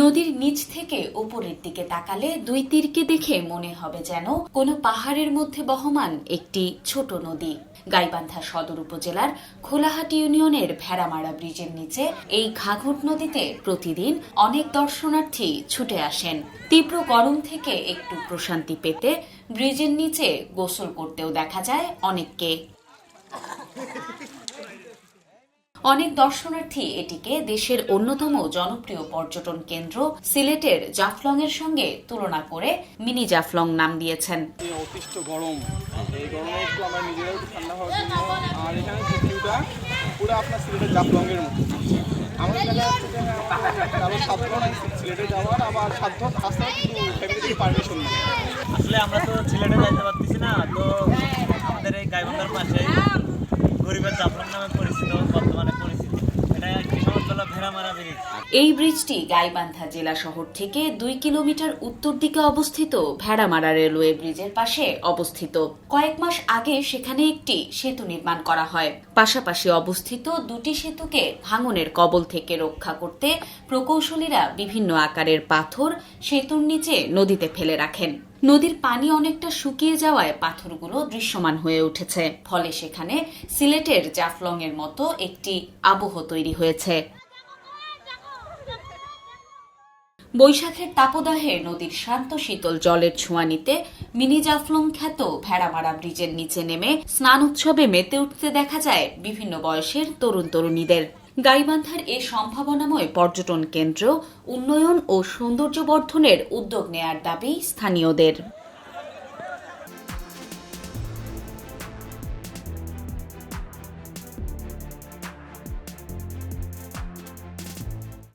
নদীর নিচ থেকে উপরের দিকে তাকালে দুই তীরকে দেখে মনে হবে যেন কোনো পাহাড়ের মধ্যে বহমান একটি ছোট নদী। গাইবান্ধা সদর উপজেলার খোলাহাটি ইউনিয়নের ভেড়ামারা ব্রিজের নিচে এই ঘাঘট নদীতে প্রতিদিন অনেক দর্শনার্থী ছুটে আসেন। তীব্র গরম থেকে একটু প্রশান্তি পেতে ব্রিজের নিচে গোসল করতেও দেখা যায় অনেককে। অনেক দর্শনার্থী এটিকে দেশের অন্যতম জনপ্রিয় পর্যটন কেন্দ্র সিলেটের জাফলং এর সঙ্গে তুলনা করে মিনি জাফলং নাম দিয়েছেন। অতিষ্ঠ গরম এই গরমে একটু আমরা নিজেরাও ঠান্ডা হওয়ার জন্য আর এখানে ভিউটা পুরো আপনার সিলেটের জাফলংয়ের মতো। আমার দেখা যাচ্ছে যে কারও সাধ্য নাই সিলেটে যাওয়ার আবার সাধ্য আসতে কিন্তু ফ্যামিলি পারমিশন নেই। আসলে আমরা তো সিলেটে যাইতে পারতেছি না তো এই ব্রিজটি গাইবান্ধা জেলা শহর থেকে দুই কিলোমিটার উত্তর দিকে অবস্থিত ভেড়ামারা রেলওয়ে ব্রিজের পাশে অবস্থিত। কয়েক মাস আগে সেখানে একটি সেতু নির্মাণ করা হয়। পাশাপাশি অবস্থিত দুটি সেতুকে ভাঙনের কবল থেকে রক্ষা করতে প্রকৌশলীরা বিভিন্ন আকারের পাথর সেতুর নিচে নদীতে ফেলে রাখেন। নদীর পানি অনেকটা শুকিয়ে যাওয়ায় পাথরগুলো দৃশ্যমান হয়ে উঠেছে। ফলে সেখানে সিলেটের জাফলং এর মতো একটি আবহ তৈরি হয়েছে। বৈশাখের তাপদাহে নদীর শান্ত শীতল জলের ছোঁয়া নিতে মিনি জাফলং খ্যাত ভেড়ামারা ব্রিজের নিচে নেমে স্নান উৎসবে মেতে উঠতে দেখা যায় বিভিন্ন বয়সের তরুণ তরুণীদের। গাইবান্ধার এ সম্ভাবনাময় পর্যটন কেন্দ্র, উন্নয়ন ও সৌন্দর্য বর্ধনের উদ্যোগ নেয়ার দাবি স্থানীয়দের।